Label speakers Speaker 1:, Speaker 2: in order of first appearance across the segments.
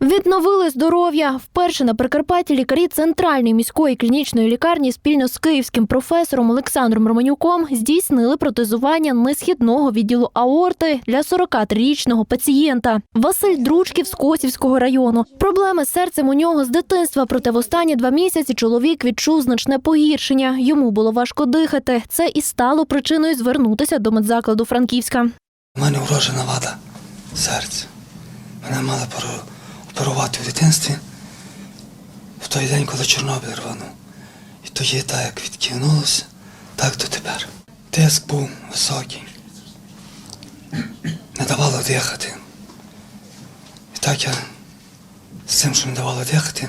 Speaker 1: Відновили здоров'я. Вперше на Прикарпатті лікарі центральної міської клінічної лікарні спільно з київським професором Олександром Романюком здійснили протезування несхідного відділу аорти для 43-річного пацієнта. Василь Дручків з Косівського району. Проблеми з серцем у нього з дитинства, проте в останні два місяці чоловік відчув значне погіршення. Йому було важко дихати. Це і стало причиною звернутися до медзакладу Франківська.
Speaker 2: У мене вроджена вада серця. Мене мали поро- оперувати в дитинстві в той день, коли Чорнобиль рванув. І тоді так як відкинулося, так до тепер. Тиск був високий. Не давало дихати. І так я з цим, що не давало дихати,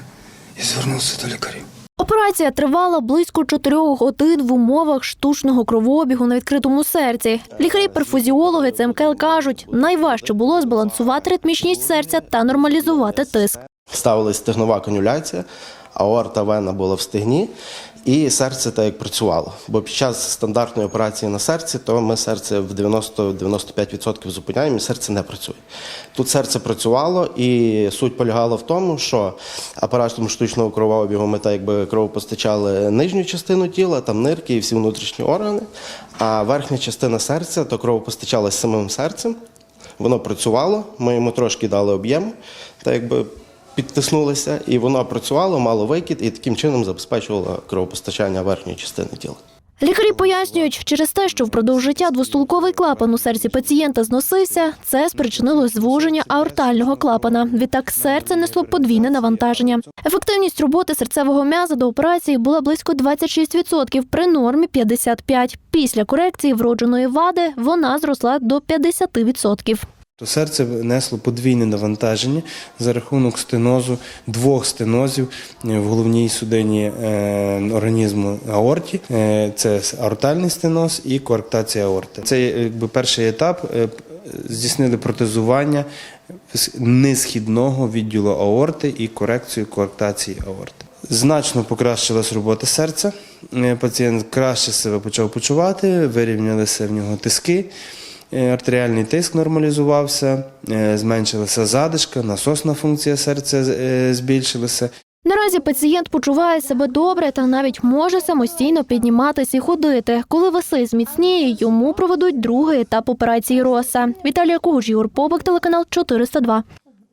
Speaker 2: і звернувся до лікарів.
Speaker 1: Операція тривала близько чотирьох годин в умовах штучного кровообігу на відкритому серці. Лікарі-перфузіологи ЦМКЛ кажуть, найважче було збалансувати ритмічність серця та нормалізувати тиск.
Speaker 3: Ставилась стегнова канюляція, аорта вена була в стегні, і серце так як працювало. Бо під час стандартної операції на серці, то ми серце в 90-95% зупиняємо, і серце не працює. Тут серце працювало, і суть полягала в тому, що апаратом штучного кровообігу ми так якби кровопостачали нижню частину тіла, там нирки і всі внутрішні органи. А верхня частина серця то кровопостачалась самим серцем. Воно працювало, ми йому трошки дали об'єм, так якби підтиснулися, і воно працювало, мало викид, і таким чином забезпечувало кровопостачання верхньої частини тіла.
Speaker 1: Лікарі пояснюють, через те, що впродовж життя двостулковий клапан у серці пацієнта зносився, це спричинило звуження аортального клапана. Відтак серце несло подвійне навантаження. Ефективність роботи серцевого м'яза до операції була близько 26%, при нормі 55%. Після корекції вродженої вади вона зросла до 50%.
Speaker 4: То серце несло подвійне навантаження за рахунок стенозу, двох стенозів е, в головній судині е, організму аорті. Е, Це аортальний стеноз і коарктація аорти. Це якби перший етап. Здійснили протезування з несхідного відділу аорти і корекцію коарктації аорти. Значно покращилась робота серця. Пацієнт краще себе почав почувати, вирівнялися в нього тиски. Е, Артеріальний тиск нормалізувався, е, зменшилася задишка, насосна функція серця е, збільшилася.
Speaker 1: Наразі пацієнт почуває себе добре та навіть може самостійно підніматися і ходити. Коли Василь зміцніє, йому проведуть другий етап операції роса. Віталія Кугуж, Юр Побак, телеканал 402.